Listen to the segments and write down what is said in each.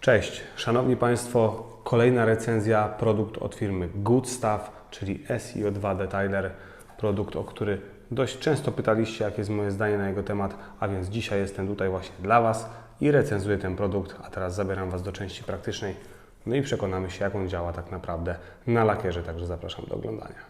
Cześć, Szanowni Państwo, kolejna recenzja, produkt od firmy Good Stuff, czyli SEO2 Detailer, produkt, o który dość często pytaliście, jakie jest moje zdanie na jego temat, a więc dzisiaj jestem tutaj właśnie dla Was i recenzuję ten produkt, a teraz zabieram Was do części praktycznej, no i przekonamy się, jak on działa tak naprawdę na lakierze, także zapraszam do oglądania.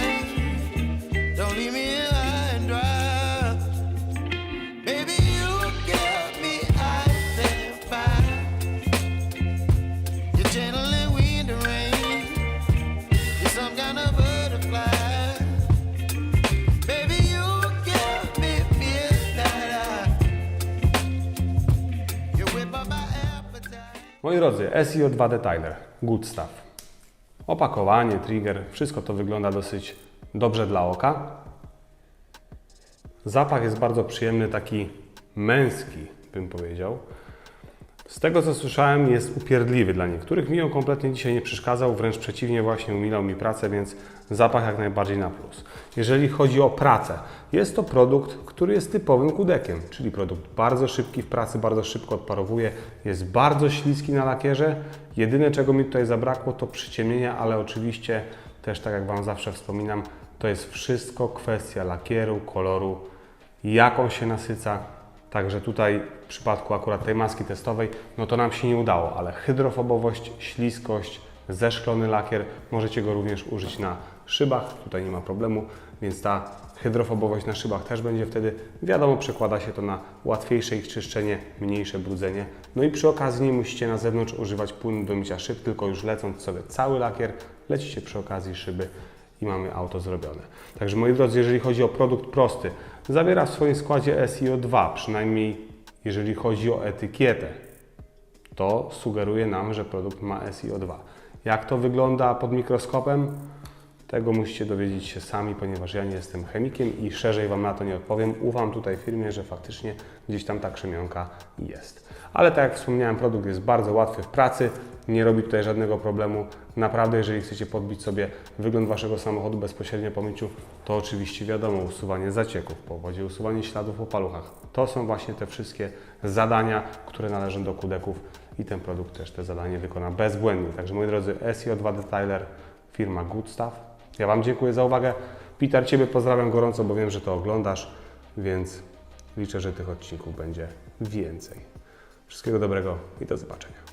Moi drodzy, SEO2 Detailer, good stuff. Opakowanie, trigger, wszystko to wygląda dosyć dobrze dla oka. Zapach jest bardzo przyjemny, taki męski, bym powiedział. Z tego co słyszałem, jest upierdliwy dla niektórych. Mi on kompletnie dzisiaj nie przeszkadzał, wręcz przeciwnie, właśnie umilał mi pracę, więc zapach jak najbardziej na plus. Jeżeli chodzi o pracę, jest to produkt, który jest typowym kudekiem, czyli produkt bardzo szybki w pracy, bardzo szybko odparowuje, jest bardzo śliski na lakierze. Jedyne czego mi tutaj zabrakło to przyciemnienia, ale oczywiście też tak jak Wam zawsze wspominam, to jest wszystko kwestia lakieru, koloru, jak on się nasyca, Także tutaj w przypadku akurat tej maski testowej, no to nam się nie udało, ale hydrofobowość, śliskość, zeszklony lakier, możecie go również użyć na szybach, tutaj nie ma problemu, więc ta hydrofobowość na szybach też będzie wtedy, wiadomo, przekłada się to na łatwiejsze ich czyszczenie, mniejsze brudzenie. No i przy okazji nie musicie na zewnątrz używać płynu do mycia szyb, tylko już lecąc sobie cały lakier, lecicie przy okazji szyby i mamy auto zrobione. Także moi drodzy, jeżeli chodzi o produkt prosty, zawiera w swoim składzie SEO2, przynajmniej jeżeli chodzi o etykietę, to sugeruje nam, że produkt ma SEO2. Jak to wygląda pod mikroskopem? Tego musicie dowiedzieć się sami, ponieważ ja nie jestem chemikiem i szerzej Wam na to nie odpowiem. Ufam tutaj firmie, że faktycznie gdzieś tam ta krzemionka jest. Ale tak jak wspomniałem, produkt jest bardzo łatwy w pracy. Nie robi tutaj żadnego problemu. Naprawdę, jeżeli chcecie podbić sobie wygląd Waszego samochodu bezpośrednio po myciu, to oczywiście wiadomo, usuwanie zacieków po wodzie, usuwanie śladów po paluchach. To są właśnie te wszystkie zadania, które należą do kudeków i ten produkt też te zadanie wykona bezbłędnie. Także moi drodzy, SEO2 Detailer, firma Good Stuff. Ja Wam dziękuję za uwagę. Peter, Ciebie pozdrawiam gorąco, bo wiem, że to oglądasz, więc liczę, że tych odcinków będzie więcej. Wszystkiego dobrego i do zobaczenia.